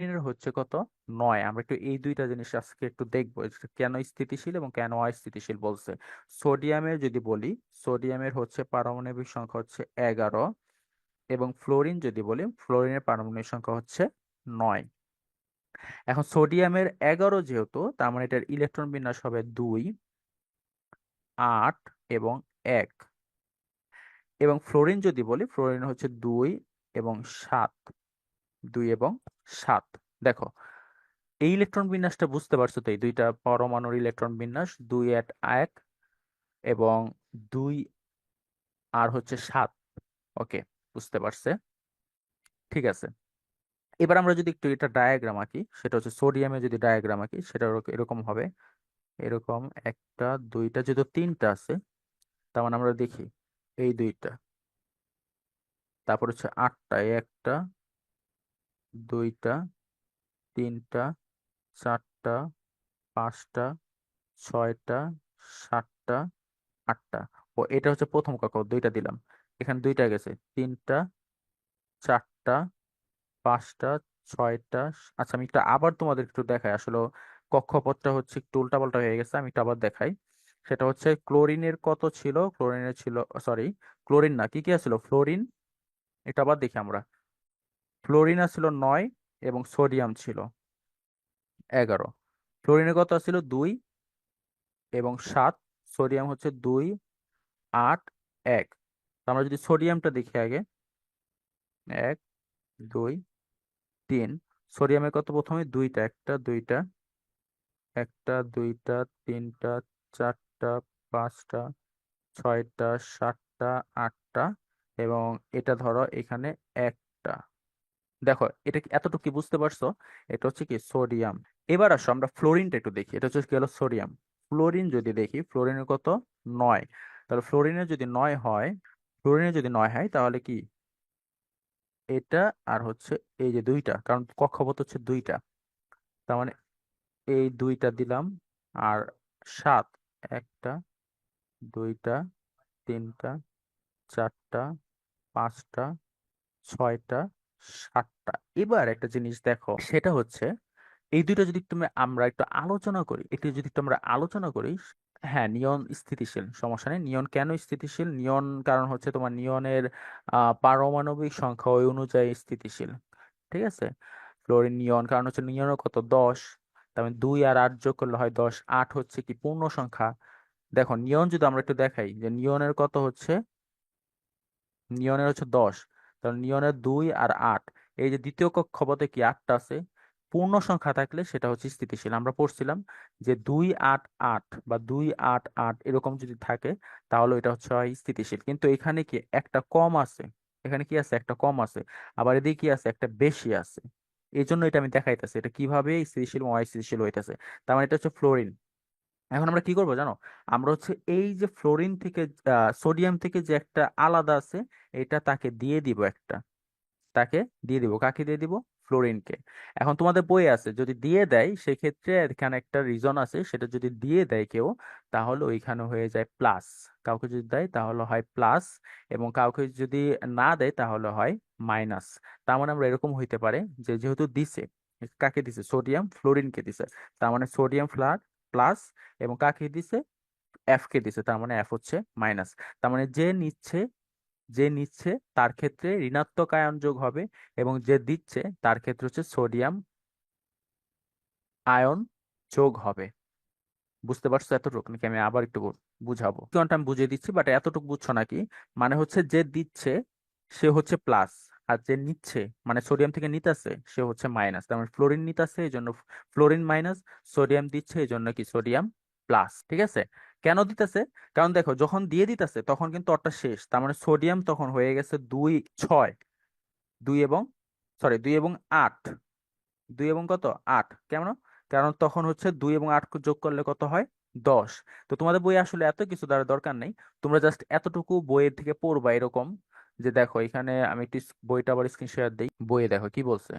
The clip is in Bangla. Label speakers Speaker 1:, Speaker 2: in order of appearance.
Speaker 1: এর হচ্ছে কত? নয়। আমরা একটু এই দুইটা জিনিস আজকে একটু দেখব কেন স্থিতিশীল এবং কেন অস্থিতিশীল বলছে। সোডিয়ামের যদি বলি, সোডিয়ামের হচ্ছে পারমাণবিক সংখ্যা হচ্ছে এগারো এবং ফ্লোরিন যদি বলি, ফ্লোরিনের পারমাণবিক সংখ্যা হচ্ছে নয়। এখন সোডিয়ামের এগারো যেহেতু, তার মানে এটার ইলেকট্রন বিন্যাস হবে দুই, আট এবং এক। এবং ফ্লোরিন যদি বলি, ফ্লোরিন হচ্ছে দুই এবং সাত। দুই এবং সাত। দেখো, এই ইলেকট্রন বিন্যাসটা বুঝতে পারছ তো, এই দুইটা পরমাণুর ইলেকট্রন বিন্যাস, দুই এক এক এবং দুই আর হচ্ছে সাত। ওকে, বুঝতে পারছে? ঠিক আছে। এবার আমরা যদি একটু এটা ডায়াগ্রাম আঁকি, সেটা হচ্ছে সোডিয়ামে যদি ডায়াগ্রাম আঁকি, সেটা এরকম হবে। এরকম একটা, দুইটা, যেহেতু তিনটা আছে, তার মানে আমরা দেখি এই দুইটা। তারপর হচ্ছে আটটা একটা দুইটা, তিনটা, চারটা, পাঁচটা, ছয়টা, সাতটা, আটটা। ও, এটা হচ্ছে প্রথম কক্ষ দুইটা দিলাম। এখানে দুইটা গেছে। তিনটা, চারটা, পাঁচটা, ছয়টা আচ্ছা আমি একটু আবার তোমাদের একটু দেখাই। আসলে কক্ষপথটা হচ্ছে একটু উল্টাপাল্টা হয়ে গেছে, আমি একটু আবার দেখাই। সেটা হচ্ছে ক্লোরিনের কত ছিল? ক্লোরিনের ছিল, সরি, ক্লোরিন না, কি কি ছিল ফ্লোরিন? এটা আবার দেখি আমরা। ফ্লোরিন ছিল নয় এবং সোডিয়াম ছিল এগারো। ফ্লোরিনের কত ছিল দুই এবং সাত। সোডিয়াম হচ্ছে দুই, আট, এক। আমরা যদি সোডিয়ামটা দেখি আগে। এক, দুই, তিন। সোডিয়ামের কত প্রথমে? দুইটা, একটা দুইটা। একটা, দুইটা, তিনটা, চারটা, পাঁচটা, ছয়টা, সাতটা, আটটা এবং এটা ধরো এখানে একটা। দেখো, এটা কি এতটুকু কি বুঝতে পারছ? এটা হচ্ছে কি সোডিয়াম। এবার আসো, আমরা ফ্লোরিনটা একটু দেখি। এটা হচ্ছে গেল সোডিয়াম। ফ্লোরিন যদি দেখি, ফ্লোরিনের কত? নয়। তাহলে ফ্লোরিনের যদি নয় হয়, ফ্লোরিনের যদি নয় হয়, তাহলে কি? এটা আর হচ্ছে এই যে দুইটা, কারণ কক্ষপথ হচ্ছে দুইটা। তার মানে এই দুইটা দিলাম, আর সাত, একটা, দুইটা, তিনটা, চারটা, পাঁচটা, ছয়টা সাতটা। এবার একটা জিনিস দেখো, সেটা হচ্ছে এই দুইটা যদি তুমি আমরা একটু আলোচনা করি একটু যদি একটু আমরা আলোচনা করি হ্যাঁ নিয়ন স্থিতিশীল, সমস্যা নেই। নিয়ন কেন স্থিতিশীল? নিয়ন কারণ হচ্ছে তোমার নিয়নের আহ পারমাণবিক সংখ্যা ওই অনুযায়ী স্থিতিশীল, ঠিক আছে? ফ্লোরিন নিয়ন কারণ হচ্ছে নিয়নের কত? দশ। তার মানে দুই আর আট যোগ করলে হয় দশ। আট হচ্ছে কি পূর্ণ সংখ্যা। দেখো, নিয়ন যদি আমরা একটু দেখাই, যে নিয়নের কত হচ্ছে? নিয়নের হচ্ছে দশ। তাহলে নিয়নের দুই আর আট। এই যে দ্বিতীয় কক্ষপথে কি আটটা আছে? পূর্ণ সংখ্যা থাকলে সেটা হচ্ছে স্থিতিশীল। আমরা পড়ছিলাম যে দুই আট আট বা দুই আট আট এরকম যদি থাকে, তাহলে এটা হচ্ছে হয় স্থিতিশীল। কিন্তু এখানে কি একটা কম আছে? এখানে কি আছে? একটা কম আছে। আবার এদিকে কি আছে? একটা বেশি আছে। এই জন্য এটা আমি দেখাইতেছি। এটা কীভাবে স্থিতিশীল অস্থিতিশীল হইতেছে? তার মানে এটা হচ্ছে ফ্লোরিন। এখন আমরা কি করব জানো? আমরা হচ্ছে এই যে ফ্লোরিন থেকে সোডিয়াম থেকে যে একটা আলাদা আছে, এটা তাকে দিয়ে দিব একটা। তাকে দিয়ে দিব। কাকে দিয়ে দিব? ফ্লোরিনকে এখন তোমাদের বই আছে, যদি দিয়ে দেয়, সেক্ষেত্রে এখানে একটা রিজন আছে, সেটা যদি দিয়ে দেয় কেউ, তাহলে ওইখানে হয়ে যায় প্লাস কাউকে যদি দেয়, তাহলে হয় প্লাস এবং কাউকে যদি না দেয়, তাহলে হয় মাইনাস তার মানে আমরা এরকম হইতে পারে, যে যেহেতু দিছে, কাকে দিছে? সোডিয়াম ফ্লোরিনকে দিছে। তার মানে সোডিয়াম ফ্লার প্লাস এবং কাকে দিছে? এফ কে দিছে, তার মানে এফ হচ্ছে মাইনাস তার মানে যে নিচ্ছে যে নিচ্ছে, তার ক্ষেত্রে ঋণাত্মক আয়ন যোগ হবে এবং যে দিচ্ছে, তার ক্ষেত্রে হচ্ছে সোডিয়াম আয়ন যোগ হবে। বুঝতে পারছ এতটুকু? নাকি আমি আবার একটু বুঝাবো? আমি বুঝিয়ে দিচ্ছি বাট এতটুকু বুঝছ নাকি? মানে হচ্ছে যে দিচ্ছে, সে হচ্ছে প্লাস আর যে নিচ্ছে মানে সোডিয়াম থেকে নিতেছে, সে হচ্ছে মাইনাস তার মানে ফ্লোরিন নিতেছে, এই জন্য ফ্লোরিন মাইনাস সোডিয়াম দিচ্ছে, এই জন্য কি সোডিয়াম প্লাস ঠিক আছে? কেন দিতেছে? কারণ দেখো, যখন দিয়ে দিতেছে, তখন কিন্তু অরটা শেষ, তার মানে সোডিয়াম তখন হয়ে গেছে দুই, ছয়, দুই এবং সরি দুই এবং আট, দুই এবং কত? আট কেমন কারণ তখন হচ্ছে দুই এবং আট যোগ করলে কত হয়? দশ। তো তোমাদের বই আসলে এত কিছু দ্বারা দরকার নেই, তোমরা জাস্ট এতটুকু বইয়ের থেকে পড়বা এরকম যে দেখো এখানে আমি একটি বইটা আবার স্ক্রিন শেয়ার দিই। বইয়ে দেখো কি বলছে?